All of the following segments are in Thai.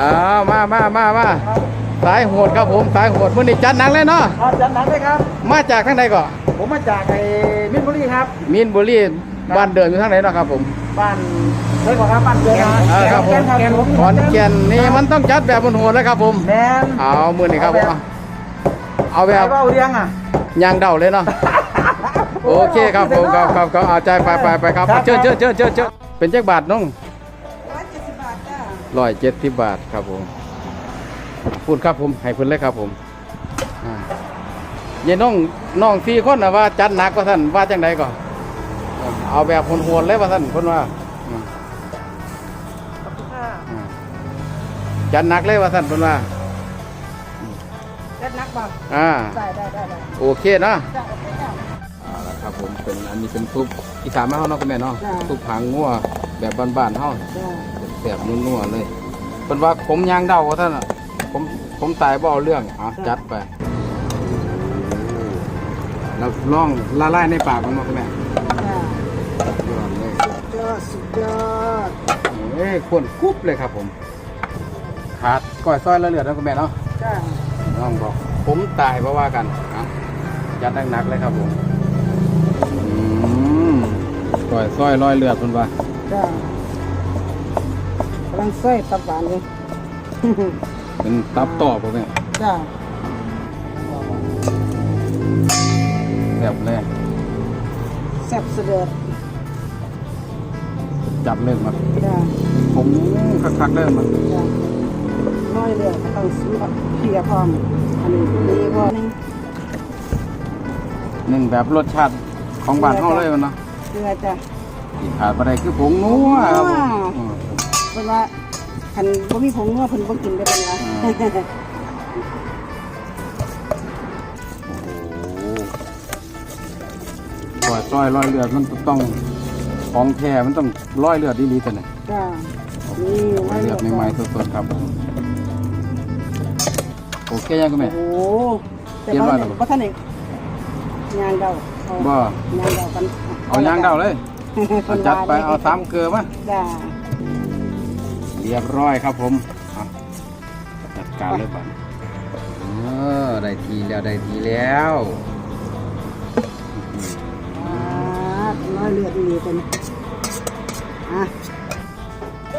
อ้าวมามามามาสายโหดครับผมสายโหดมื้อนี้จัดหนักเลยเนาะครับจัดหนักเลยครับ มาจากทางใดก่อผมมาจากไอ้มินบุรีครับมีนบุรีบ้านเดิมอยู่ทางไหนเนาะครับผม บ้านเคยบอกครับบ้านเกิดนะเออครับผมแกนผมขอนแก่นนี่มันต้องจัดแบบโหดๆเลยครับผมแมนเอามื้อนี้ครับผมเอาเอาแบใครบเบ้าเรียงอะยางเดาเลยเนาะโอเคครับผมครับครับครับเอาใจไปไปไปครับเชิญเชิญเชิญเชิญเชิญเป็นจักบาทน้อง ร้อยเจ็ดสิบบาทครับผมพูดครับผมให้เพิ่นเลยครับผมอ่าเย็นน้องน้องสี่คนนะว่าจัดหนักกว่าท่านว่าจังใดก่อนเอาแบบโหดๆเลยว่าท่านคนว่าอืมขอบคุณค่ะอืมจัดหนักเลยว่าท่านคนว่าเล็ดนักบ่อ่าได้ได้ได้ได้โอเคเนาะจ้าโอเคจ้าเอาละครับผมเป็นอันนี้เป็นซุปอีสานแม่เฮาเนาะคุณแม่เนาะจ้ะซุปหางงัวแบบบ้านๆเฮาจ้า แสบนัวๆเลยเป็นว่าผมยางเดาว่าท่านอะผมผมตายบ่เอาเรื่องอะจัดไปแล้วลองละลายในปากมันมาคุณแม่จ้ายอดเลยยอดสุดยอดเอ้ยควรกรุบเลยครับผมขาดก้อยซอยละเลือดนะคุณแม่เนาะจ้าน้องบอก ผมตายเพราะว่ากันอะจัดหนักๆเลยครับผมอืมก้อยซอยร้อยเลือดเป็นว่าจ้ากำ ลังส้อยตับหวานอยู่ เป็นตับต่อผมเนี่ยจ้าแบบเลยแซ่บเสด็จจับเล่นมาจ้าผมคักๆเล่นมาจ้าน้อยเดียวก็ต้องซื้อเพียพร้อม อันนี้ดีพอนึงหนึ่งแบบรสชาติของบ้านเฮาเลยมันเนาะเกลือจ้าที่ขาดบ่ได้คือผงนัวครับ ผมว้าวอืมเป็นว่าคันบ่มีผงนัวเพิ่นบ่กินได้เป็นว่าโอ้โหก้อยซอยร้อยเลือดมันต้องของแท้มันต้องร้อยเลือดดีๆตัวนี้จ้านี่ร้อยเลือดใหม่ๆสดๆครับผมโอเคยังก็แม่โอ้โหแต่เรียบร้ว่าอยแล้วบ่บ่ทันได้ยางเดาเอาบ่ยางเดากันเอายางเดาเลยเอาจัดไปเอาสามเกลือมาจ้าเรียบร้อยครับผมอะจัดการเลยป่ะเออได้ทีแล้วได้ทีแล้วอ่าน้อยเลือดดีเป็นอะ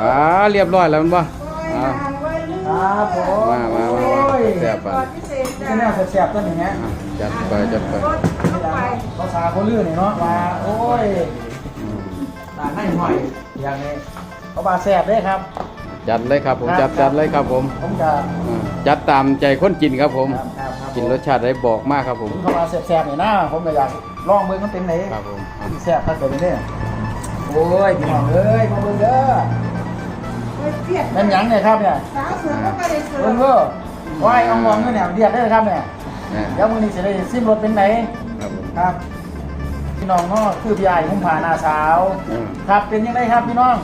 อ่าเรียบร้อยแล้วมันบ่อ่าครับผมมามามาโอ้ยแซ่บป่ะนี่ก็แนวแซ่บๆต้นอย่างเงี้ยอะจัดไปจัดไปภาษาเขาลื่นนี่เนาะว่าโอ้ยอืมตาหน้าหน่อยอย่างนี้เขาบาแซ่บเด้ครับ จัดเลยครับผมจัดจัดเลยครับผม ผมจะอ่าจัดตามใจคนกินครับผมครับครับครับกินรสชาติได้บอกมากครับผมผมเข้ามาแซ่บๆนี่นะผมก็อยากลองเบิ่งมันเป็นไหนครับผมอะแซ่บถ้าเกิดเป็นเนี่ยโอ้ยพี่น้องเอ้ยมาเบิ่งเด้อเพียดแม่นหยังเนี่ยครับเนี่ยสาวเสือก็ไม่ได้เสือเบิ่งเด้อว่ายเอางวงเนี่ยเดียดได้อครับเนี่ยอะเดี๋ยวมื้อนี้สิได้ซิมรสเป็นไหนครับผมครับพี่น้องเนาะคือพี่ใหญ่ผมผ่าหน้าสาวอืมครับเป็นยังไงครับพี่น้อง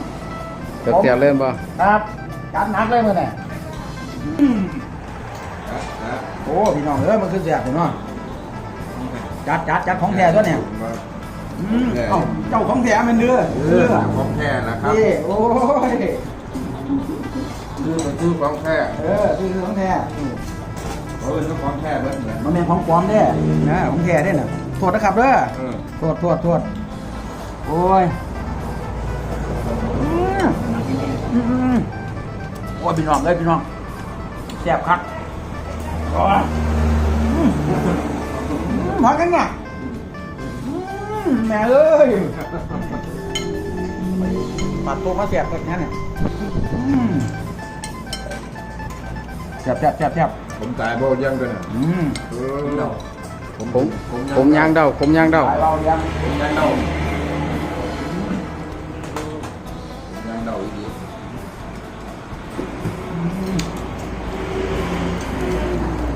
เสียบๆเล่นบ่ครับจัดหนักเลยมื้อเนี่ยโอ้พี่น้องเอ้ยมันคือแซ่บพี่น้องจัดจัดจัดของแท้ตัวเนี่ยอืมเอ้าเจ้าของแท้มันเด้อเออของแท้นะครับนี่โอ้ยคือมันคือของแท้เออคือของแท้เขาเป็นของแท้เบิดเลยมันเป็นของปลอมเด้นะของแท้เด้น่ะโทษนะครับเด้อเออโทษโทษโทษโอ้ย อืมอืมโอ้ยพี่น้องเลยพี่น้องแซ่บคักโอ้ยอืมมากันเนี่ยอืมแม่เอ้ยปัดตัวมาแซ่บกันเนี่ยอืมแซ่บแซ่บแซ่บแซ่บผมตายโบยังด้วยนะอืมเออผมผมผมยางเดาผมยางเดาตายเรายังผมยังเดา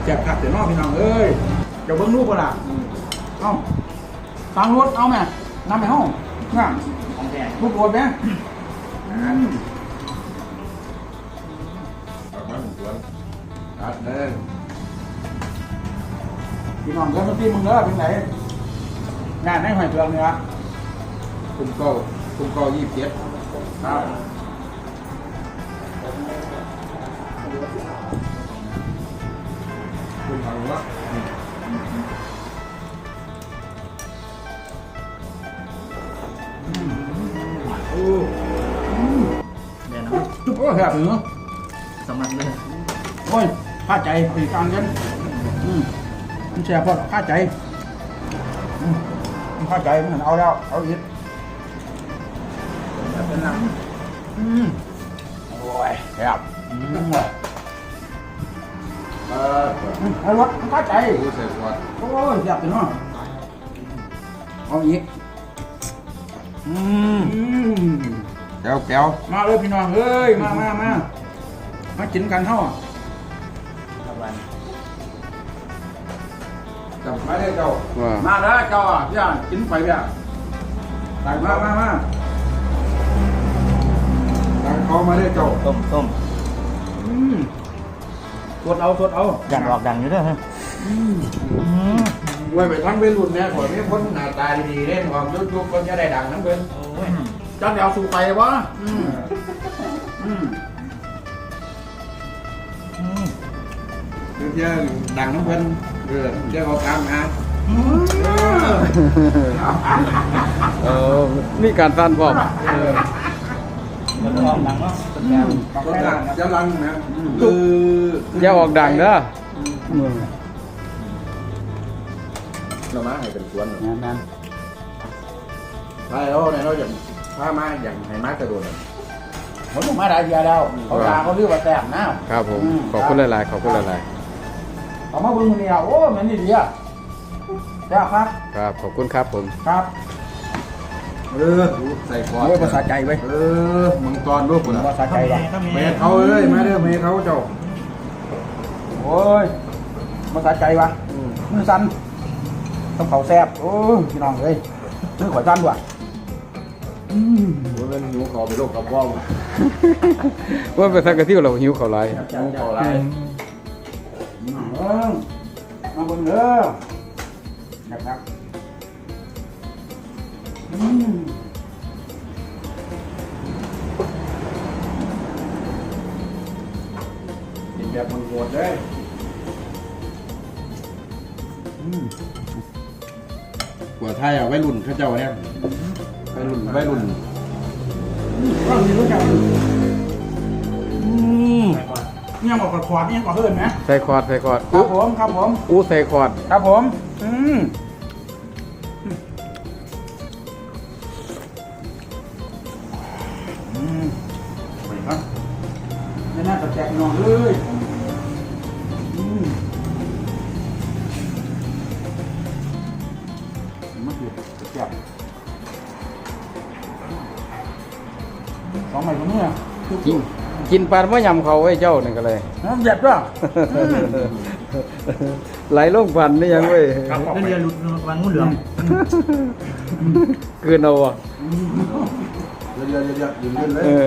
แซ่บคักเดี๋ยนอกพี่น้องเอ้ยเดี๋ยวเบิ้งรูปก่อนล่ะเอ้าตังรถเอาแม่นำไปห้องน่ะลูกโดดไหมกลับมาถึงสวนตัดเลยพี่น้องเดี๋ยวมาตีมึงเด้อเป็นไหนงานในหอยเปลือกเนี่ยคุ้มเก้าคุ้มเก้ายี่สิบเจ็ดครับ คุณทางวะโอ้เดี๋ยวนะทุกคนแบบเนาะสำหรับเลยโอ้ยข้าใจไปการกันอืมมันแช่พอข้าใจอืมมันข้าใจมัน เอาแล้วเอาอีกเป็นหนังอืมโอ้ยแบบอืมเออเอารถมันข้าใจผู้ใส่ขวดโอ้ยแบบเนาะเอาอีกอืมแก้วแก้วมาเลยพี่น้องเอ้ยมามามามากินกันเท่าจับไม่ได้เจ้าว่ามาแล้วเจ้าอะพี่อะกินไปพี่อะมามามาทางเขามาได้เจ้าต้มต้มอืม สดเอาสดเอาดังออกดังอยู่ด้วยฮะอืมไว้ไปทั้งเป็นรุ่นเนี่ยขอมีคนหน้าตาดีๆเล่นความยุบยุบคนจะได้ดังทั้งเป็นโอ้ยจังเดี๋ยวสู่ไปวะอืมอืมอืมคือเที่ยดังทั้งเป็นเออเที่ยเขาตามหาอืมเออมีการสั้นพร้อมเออ มันออกดังเนาะเป็นแนวก็ดังจะลังนะคืออย่าออกดังเด้ออืมเรามาให้เป็นสวนนั่นนั่นใช่เราเนี่ยเราอย่างพามาอย่างให้มากระโดดผมต้องมาได้เดียวแล้วเขาด่าเขาเรียกว่าแต้มน้ำครับผมขอบคุณหลายๆขอบคุณหลายเอามาเบิ่งมื้อนี่อะโอ้แม่นนี่ดีอะแซ่บครับๆครับขอบคุณครับผมครับ เออใส่ขวดโอ้ยภาษาใจไว้ยเออมังกรรูปภาษาใจว่ะถ้ามีเมย์เขาเอ้ยมาเด้อเมย์เขาเจ้าโอ้ยภาษาใจว่ะมือสั่นต้องเขาแซ่บโอ้ยพี่น้องเอ้ยมือขอยสั่นว่ะอืมโอ้ยเป็นหิวเขาไปโรคกระเพาะว่าไปทางกระติ้วเราหิวเขาวหลายหิวเขาไรมาเบิ่งมาเบิ่งเด้อนะครับอืม กินแบบมันโหดเลยกว่าไทยอะไว้รุ่นเข้าเจ้าเนี่ยไว้รุ่นไว้รุ่นก็มีรู้จักอืมเนี่ยบอกกระขวาดเนี่ยก็เฮิร์นนะใส่คอร์ดใส่คอร์ดครัอู้บผมครับผมอู้ใส่คอร์ดครับผม อืม กินกินปานว่ายำเขาไว้เจ้านี่ก็เลยน้ำเจ็บด้วยไหลลงพันนี่ยังเว้ยครับเรียนหลุดวางงูเหลือมคืนเอาอะเยอะๆเยอะๆยืนขึ้นเลยเออ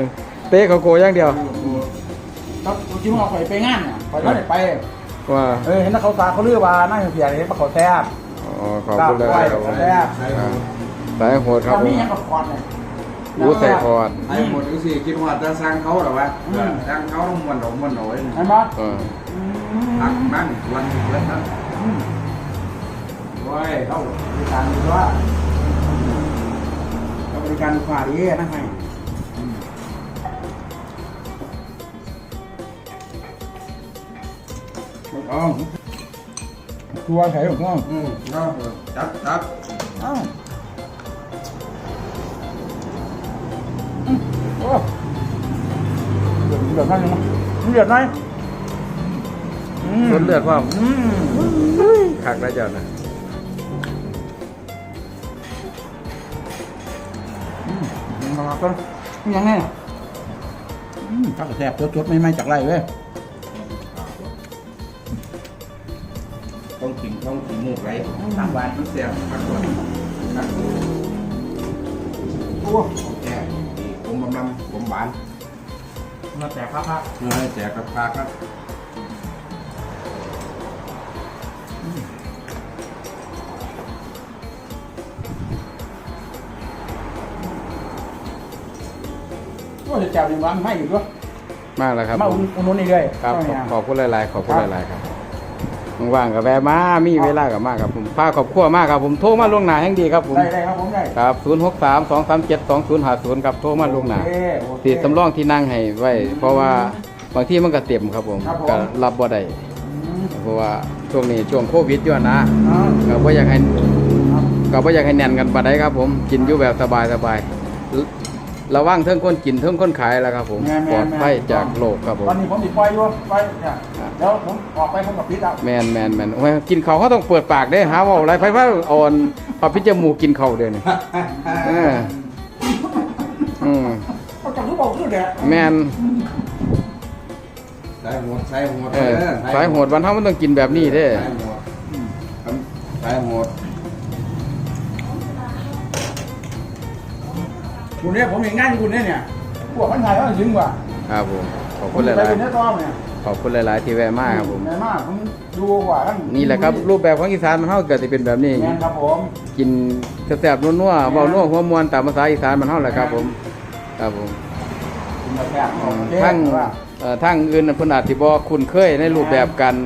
เตะเขาโกอย่างเดียวครับจริงๆว่าข่อยไปงานอะข่อยก็ได้ไปว่าเออเห็นนักเขาตาเขาเลือกว่านั่งเสียเห็นปลาเขาแซ่บอ๋อขอบคุณเลยครับผมแซ่บครับสายโหดครับถ้าผมีมอย่างกับคอนเนี่ย อู้ใส่คอร์ดไอ้หมดก็สิคิดว่าจะสร้างเขาหรอวะสร้างเขาต้องมวนหนมวนหน่อยเห็นปะเออพักบ้างวันวันนั้นโอ้ยเขาบริการดีว่าเขาบริการลูกค้าดีนะให้อ๋อตัวใส่หรอกน้องอืมเนาะจับจับอ้าว เดือดเดือดไหมเดือดไหมรถเลือดว่าอืมคักได้เจ้านะมาก็ยังไงอืมข้าวแซ่บจดๆไม่ไม่จากไรเว้ยต้องกินต้องกินมูกไหลทางบ้านมันเสียบพักก่อนพักโอ้แก่ผ มบำบำผมหวานมาแตกพักเออแจกกับพาครับโหจะจับในวันไม่อยู่ด้วยมากแล้วครับมาผอุ่มนอุ่นนุ่นนี่เลยครับเอาขอบเนี่ยขอบคุณหลาย ๆ ขอบคุณครับหลาย ๆ ครับ ว่างๆกับแวะมา มีเวลากับมากครับผมพาครอบครัวมากครับผม โทรมาล่วงหน้าแห่งดีครับผม ได้ได้ครับผมได้ ครับ0 6 3 2 3 7 2 0 5 0ครับ โทรมาล่วงหน้าโอเคโอเคติดสำรองที่นั่งให้ไว้ เพราะว่าบางที่มันก็เต็มครับผม ครับผม ก็รับบ่ได้อืมเพราะว่าช่วงนี้ช่วงโควิดอยู่นะเอาก็บ่อยากให้ ครับ ก็บ่อยากให้แน่นกันปานใดครับผม กินอยู่แบบสบายสบาย ระวังเทิงคนกินเทิงคนขายแล้วครับผมแม่นปลแม่อนดภัยจากโรคครับผมตอนนี้ผมติดปล่อยอยู่ไปเนี่ยเดี๋ยวผมออกไปผมกับพิษอะแมนแมนแมนโอ้ยกินเขาวเขาต้องเปิดปากได้หาว่าอะไรไฟฟ้าอ่อนพอพิจมูกกินเขาวเดือนนี้เอออืมเขาจับรู้บอกคือแดดแมนสายหัวสายหัวเออสายโหดวันเท่ามันต้องกินแบบนี้เด้ สายหัวครับสายหัว คุณเนี่ยผมเห็นงานคุณเนี่ยเนี่ยพวกมันไทยก็ยิงกว่าครับผมขอบผคุมณหไปลายเป็นเนื้อต้อมเนี่ยๆขอบคุณหลาย ๆ ที่แวะมาครับผม แม่มากผมดูกว่าท่านนี่แหละครับรูปแบบของอีสานมันเท่าเกิดจะเป็นแบบนี้ แม่นครับผม กินแซ่บๆนัวๆเบานัวหัวมวนตามภาษาอีสานมันเท่าแหละครับผม ครับผมคุณแบบแบบโอเคทั้งว่า เอ่อทั้งอื่นน่ะเพิ่นอาจสิบ่คุ้นเคยในรูปแบบการ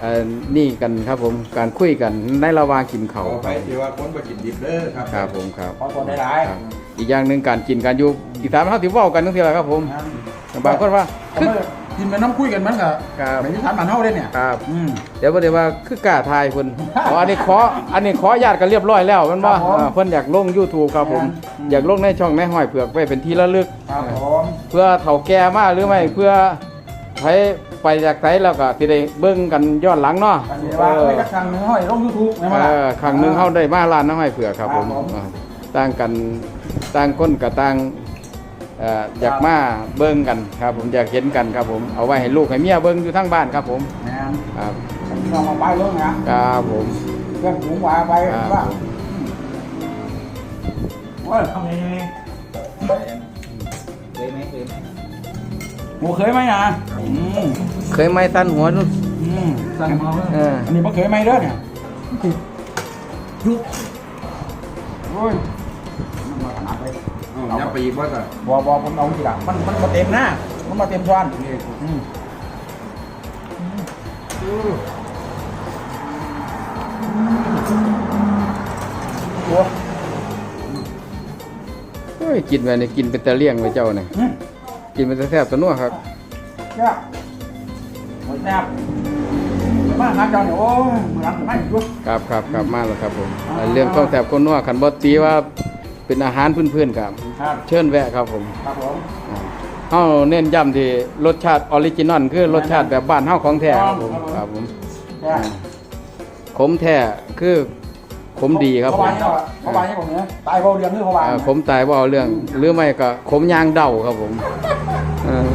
เอ่อนี่กันครับผมการคุยกันในระหว่างกินเขาเขาวไปที่ว่าคนบ่กินดิบเด้อครับ ครับผมครับขอตัวได้หลาย ครับ อีกอย่างหนึ่งการกินการอยู่อีสานเฮาสิเว้ากันจังซี่ล่ะครับผมบางคนว่าผมคือว่ากินเป็นน้ำคุยกันมันกับครับไม่มีทานมันเท่าได้เนี่ยครับอืมเดี๋ยวบ่ได้ว่าคือกล้าทายเพิ่นอ๋ออันนี้ขออันนี้ขออนุญาตกันเรียบร้อยแล้วแมันบ่ครับผมอ่าเพิ่นอยากลง YouTube ครับผมอืมอยากลงในช่องแม่ห้อยเผือกไว้เป็นที่ระลึกครับผมเพื่อเฒ่าแก่มาหรือไม่เพื่อไปไปจากไสแล้วก็สิได้เบิ่งกันย้อนหลังเนาะอันนี้ว่าไม่กระชังหนึ่งห้อยลงยูทูบนะเอมาอครั้งหนึงเฮาได้มาร้านน้ำห้อยเผือกครับผมครับผมอ่าต่างกัน ต่างคนกับต่างเอ่ออยากมาเบิ่งกันครับ ผมอยากเห็นกันครับผมเอาไว้ให้ลูกให้เมียเบิ่งอยู่ทั้งบ้านครับผมแม่นครับพี่น้องมาไปเรื่องนะครับผมเรื่องหุงหวาไปครับว่าผมโอ้ยทำยังไงเคยไหมเคยไหมหมูเคยไหมอะอืมเคยไหม่ตันหัวนู่นอืมสั่งมาเพิ่มเอออันนี้บ่เคยไหมเด้อเนี่ยยุบโอ้ยมันมาขนาด เลยเอ้ายับไปอีกว่าจะบอบอผมเอาทีหลังมันมันมาเต็มหน้ามันมาเต็มช้อนอืมโอ้โอ้ยกินไปนี่กินเป็นตะเลี่ยงไว้เจ้าเนี่ยอืมกินเป็นตะแซ่บตะนัวครับแซ่บหมดแซ่บมาหาเจ้าเนี่ยโอ้ยมือหลังไม่ยุบครับครับครับมาแล้วครับผมอ่าเรื่องของแซ่บคนนัวคันบ่ตีว่า เป็นอาหารพื้นๆครับ ครับเชิญแวะครับผมครับผมอ่าเฮาเน้นย้ำที่รสชาติออริจินอลคือรสชาติแบบบ้านเฮาของแท้ครับผมครับผมแซ่บขมแท้คือขมดีครับเขาผมวางเนี่ยเขาวางเนี่ยผมเนี่ยตายเบาเรียงคือเขาวางอ่าขมตายบ่เอาเรื่อง หรือไม่ก็ขมยางเดาครับผมเออ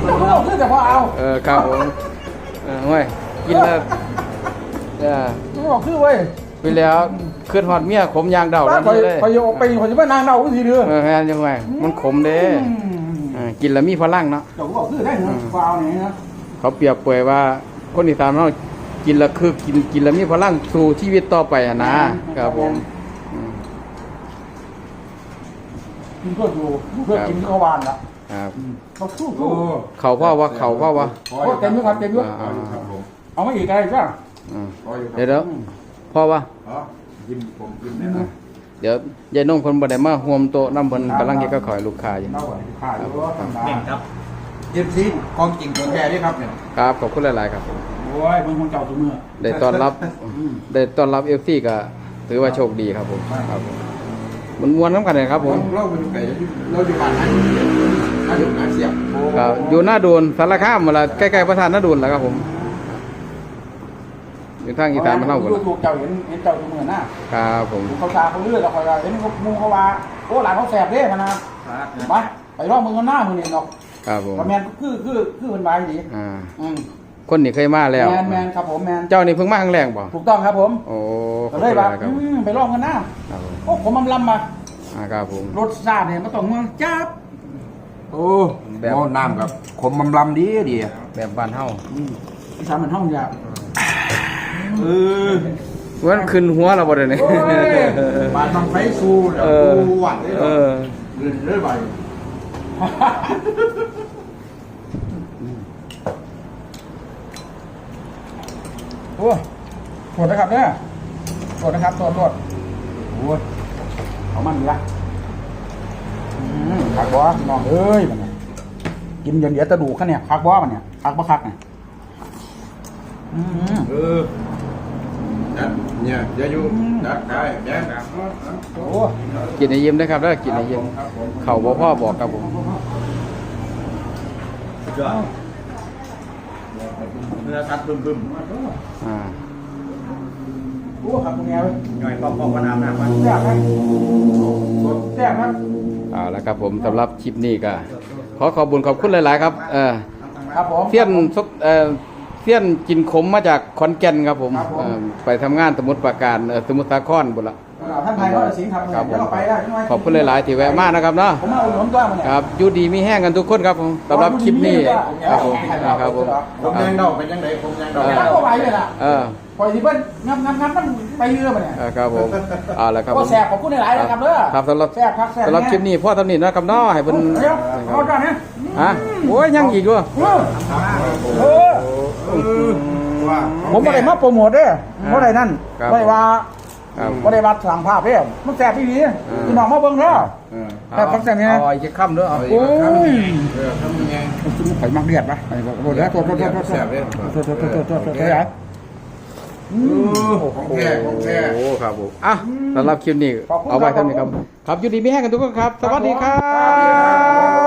เขาบอกคือแต่พอเอาเออครับผมเออเว้ยกินแล้วเออเขาบอกคือเว้ย ไปแล้ว ขึ้นฮอดเมียขมยางเดาป้าแล้วคอยนี่เลยคอยโยกไปคอยจะมานางเดาวิธีเดือเออแม่นจังไงมันขมเด้เออกินแล้วมีพลังเนาะเจ้าก็บอกคือได้เหรอฟาวเนี่ยนะเขาเปรียบเปรยว่าคนอีสานเรากินแล้วคือกินกินแล้วมีพลังสู่ชีวิตต่อไปอะนะครับผมอืมกินเพื่ออยู่เพื่อกินที่เขาวานละครับเขาสู้โอ้เขาพ่อว่าเขาพ่อว่าโอ้เต็มด้วยครับเต็มด้วยอ่าครับผมเอามาอีกอะไรจ้ะอ่าพออยู่ครับเดี๋ยวเดี๋ยวพ่อว่าอ๋อ ยิ้มผมยิ้มแน่นะเดี๋ยวยายน้องเพิ่นบ่ได้มาร่วมโต๊ะนำเพิ่นกำลังเฮ็ดกับข้าวให้ลูกค้าอยู่เล่าก่อนขาดด้วยธรรมเก่งดาครับเอฟซีของจริงของแท้ด้วยครับเนี่ยครับขอบคุณหลาย ๆ ครับ โอ้ยมึงคงเจ้าตัวเมื่อได้ต้อนรับได้ต้อนรับ FC ก็ถือว่าโชคดีครับผมครับผมมันม่วนน้ำกันเลยครับผมเราไปดูไก่เราอยู่บ้านนั้นนั่นอยู่งานเสียบครับอยู่หน้าโดนสารคามมาละใกล้ๆพระธาตุหน้าโดนแล้วครับผม อยู่ทางอีสานมันเท่ากันลูเจ้าเห็นเห็นเจ้าตัวเมือหน้าครับผมเขาตาเขาเลือดแล้วคอยว่าเห็นเขามูเขาว่าโอ้หลานเขาแสบเด้พนะไปไปรอบมึงกันหน้ามึงนี่เนาะครับผมแมนคือคือคือเป็นใบดีอ่าอืมคนนี่เคยมาแล้วแมนแมนครับผมแมนเจ้านี่เพิ่งมาครั้งแรกบ่ถูกต้องครับผมโอ้ก็เลยแบบหลาไปรอบกันหน้าครับผมโอ้ผมมันลำมาอ่าครับผมรสชาติเนี่ยมันต้องมาจับโอ้แบบน้ำครับขมบำลำดีดีแบบบ้านเฮาอืมที่สามมันห้องยา เออวันขึ้นหัวเราบ่ได้นี่โอ้ยมาทำไฟสู้เดี๋ยวเออดูหวัดเลยเออเดินเรื่อยไปโอ้โทษนะครับเนี่ยโทษนะครับโทษโทษโอ้ยเอามันละคักบอน้องเอ้ยมันเนี่ยกินจนเหลือตะดูกเขาเนี่ยคักบอมันเนี่ยคักบ่คักเนี่ยอืมเออ จัดเนี่ยอย่าอยู่จัดได้แย่ครับโอ้กินให้ยิ้มนะครับแล้วกินให้ยิ้มเข่าบ่พ่อบอกครับผมยอดเนื้อสัตว์บึ้มบึ้มอ่าโหคักตรงนี้เลยหน่อยปอกปอกว่าน้ำน้ำมันแซ่บครับแซ่บครับเอาละครับผมสำหรับคลิปนี้ก็ขอขอบคุญขอบคุณหลาย ๆ ครับ เออครับผมเสี้ยนซกเอ่อ เสี้ยนกินขมมาจากขอนแก่นครับผมครับผม เอ่อไปทำงานสมุทรปราการเอ่อสมุทรสาครบุนละท่านไทยก็สิงห์ทำเลยครับผเดี๋ยวมเราไปได้ใช่ไหมขอบคุณหลาย ๆ ที่แวะมานะครับเนาะผมมาอุดหนุนตัวมันเนี่ย ครับอยู่ดีมีแห้งกันทุกคนครับผมสำหรับคลิปนี้ครับผมครับผมผมยังเดาเป็นยังไงผมยังเดาเดี๋ยวเราก็ไปเลยล่ะ เออปล่อยสิเบิ้ลงับงับงับมันไปเรือมาเนี่ยเออครับผมเอาละครับผก็ม แสบขอบคุณหลายๆนะครับเด้อครับสำหรับแซ่บครับแซ่บสำหรับคลิปนี้พ่อทำนี่นะครับเนาะให้เพิ่นเดี๋ยวเอาจ้าเนี่ยฮะโอ้ยยังอีกด้วยเออเออ ว่าผมไม่ได้มาโปรโมทเด้อไม่ได้นั่นครับไม่ได้ว่าครับ ไม่ได้มาสั่งภาพเด้อมันแสบพี่ดีพี่น้องมาเบิ่งเด้อเออแต่ฟังเสียงนี่นะเอาอีกค่ำด้วยเอาโอ้ยเออทำยังไงไข่มักเลียดปะไอ้บอกโทษนะโทษโทษโทษโทษแซ่บเลยโทษโทษโทษโทษโทษโทษโทษใหญ่ของแท้ของแท้โอ้ครับผมอะสำหรับคลิปนี้เอาไว้เท่านี้ครับครับอยู่ดีมีแห้งกันทุกคนครับสวัสดีครับ